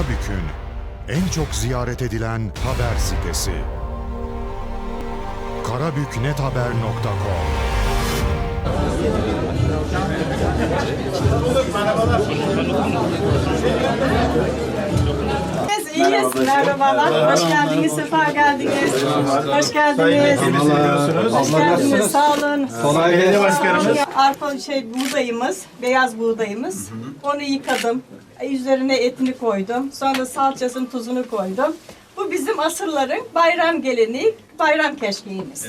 Karabük'ün en çok ziyaret edilen haber sitesi. karabüknethaber.com Biz iyiyiz. Merhabalar. Hoş geldiniz. Sefa geldiniz. Hoş geldiniz. Hoş geldiniz. Sağ olun. Kolay gelsin başkanımız. Arpa şey buğdayımız, beyaz buğdayımız. Onu yıkadım. Üzerine etini koydum. Sonra salçasını, tuzunu koydum. Bu bizim asırların bayram geleneği, bayram keşkeğimiz.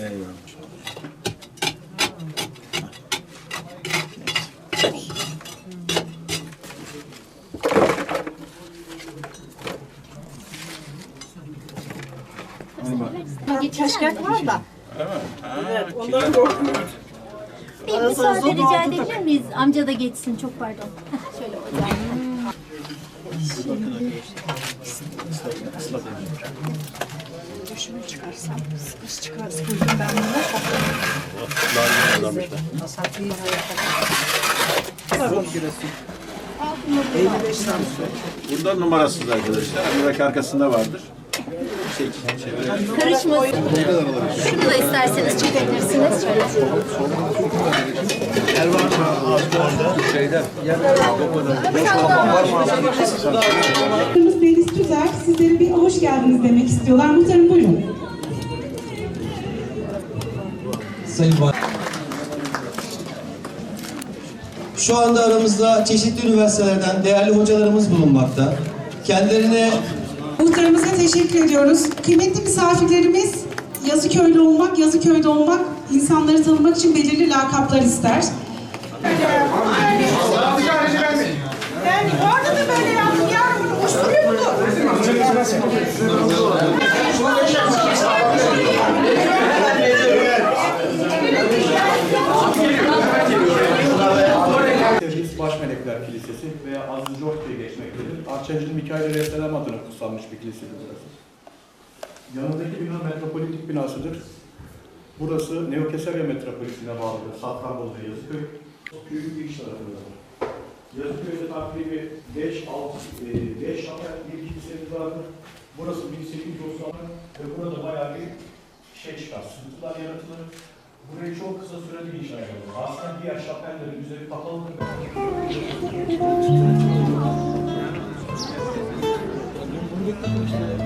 Keşkek var da. Evet, ondan korkuyorum. Bir müsaade rica edebilir miyiz? Amca da geçsin çok pardon. Şöyle hocam. Şunu çıkarsam, sıkış çıkarsam ben bunu. Burada numarasız arkadaşlar. Buradaki arkasında vardır. Karışmasın. Şunu da isterseniz çekebilirsiniz. Şöyle. Muhtarımız Deniz Tüzer sizlere bir hoş geldiniz demek istiyorlar. Muhtarım buyurun. Sayın Valim. Şu anda aramızda çeşitli üniversitelerden değerli hocalarımız bulunmakta. Kendilerine Muhtarımıza teşekkür ediyoruz. Kıymetli misafirlerimiz Yazıköy'lü olmak, Yazıköy'de olmak insanları tanımak için belirli lakaplar ister. Ben orada da böyle yaptım yavrum. Uçturuyor bunu. Tevhid Baş Melekler Kilisesi veya Aziz George diye geçmektedir. Arçencil Mikail Aleyhisselam adına kutsanmış bir kilisedir burası. Yanındaki bina metropolitik binasıdır. Burası Neokesarya metropolitine bağlıdır. Safranbolu ve Yazıköy. Büyük bir iş tarafındadır. Yazıköy'de takribi 5 6 5 şapel bir kilisemiz vardır. Burası 1890 ve burada bayağı bir şey çıkar, sıkıntılar yaratılır. Burayı çok kısa sürede inşa ediyoruz. Aslında diğer şapellerin üzeri kapalı. geleneksel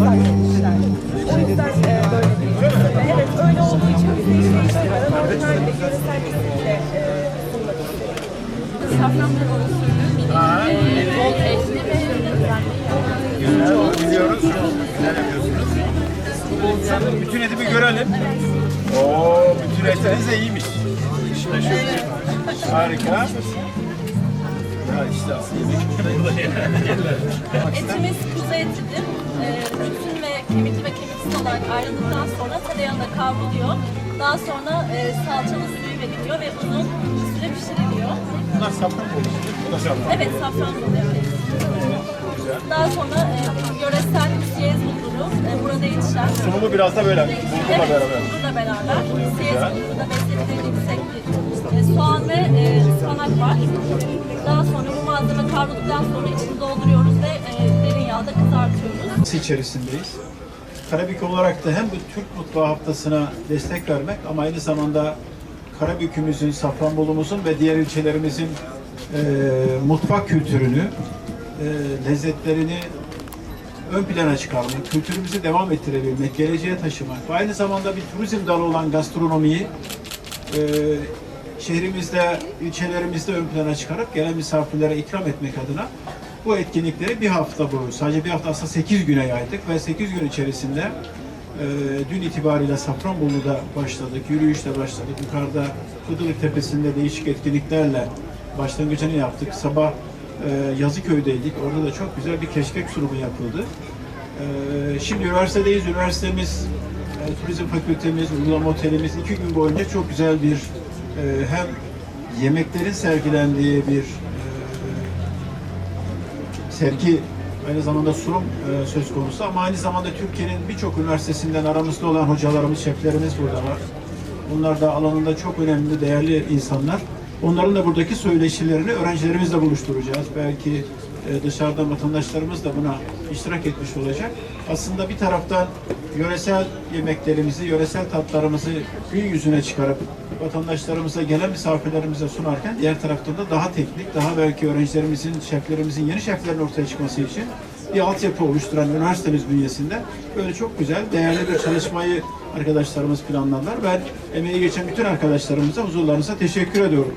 bakla zannetmişler. O yüzden e, e, e, bütün eti görelim. Oo, bütün etleriniz de iyiymiş. Harika. Ya işte yemek. Etimiz kuzu etidir. E, bütün ve kemikli ve kemiksiz olarak ayrıldıktan sonra tereyağında kavruluyor. Daha sonra e, salçalı suyu veriliyor ve uzun süre pişiriliyor. Bunlar safran mı olur? Bu da safran. Evet, safranbolu evet. Daha sonra e, yöresel siyez bulguru, e, burada yetişen. Sunumu biraz da böyle. Bulgurla Evet, beraber. bulgurla beraber. Siyez bulgurunda beslediği yüksek bir e, soğan ve e, ıspanak var. Daha sonra bu malzeme kavrulduktan sonra içini dolduruyoruz ve e, derin yağda kızartıyoruz. içerisindeyiz. Karabük olarak da hem bu Türk Mutfağı Haftası'na destek vermek ama aynı zamanda Karabük'ümüzün, Safranbolumuzun ve diğer ilçelerimizin e, mutfak kültürünü, e, lezzetlerini ön plana çıkarmak, kültürümüzü devam ettirebilmek, geleceğe taşımak ve aynı zamanda bir turizm dalı olan gastronomiyi e, şehrimizde, ilçelerimizde ön plana çıkarıp gelen misafirlere ikram etmek adına bu etkinlikleri bir hafta bu, sadece bir hafta aslında 8 güne yaydık ve 8 gün içerisinde e, dün itibariyle Safranbolu'da başladık, yürüyüşle başladık. Yukarıda Kıdılık Tepesi'nde değişik etkinliklerle başlangıcını yaptık. Sabah e, Yazıköy'deydik. Orada da çok güzel bir keşkek sunumu yapıldı. E, şimdi üniversitedeyiz. Üniversitemiz, e, turizm fakültemiz, uygulama otelimiz iki gün boyunca çok güzel bir e, hem yemeklerin sergilendiği bir e, sergi aynı zamanda sunum e, söz konusu ama aynı zamanda Türkiye'nin birçok üniversitesinden aramızda olan hocalarımız, şeflerimiz burada var. Bunlar da alanında çok önemli, değerli insanlar. Onların da buradaki söyleşilerini öğrencilerimizle buluşturacağız. Belki e, dışarıdan vatandaşlarımız da buna iştirak etmiş olacak. Aslında bir taraftan yöresel yemeklerimizi, yöresel tatlarımızı gün yüzüne çıkarıp vatandaşlarımıza, gelen misafirlerimize sunarken diğer taraftan da daha teknik, daha belki öğrencilerimizin, şeflerimizin yeni şeflerin ortaya çıkması için bir altyapı oluşturan üniversitemiz bünyesinde böyle çok güzel, değerli bir çalışmayı arkadaşlarımız planladılar. Ben emeği geçen bütün arkadaşlarımıza, huzurlarınıza teşekkür ediyorum.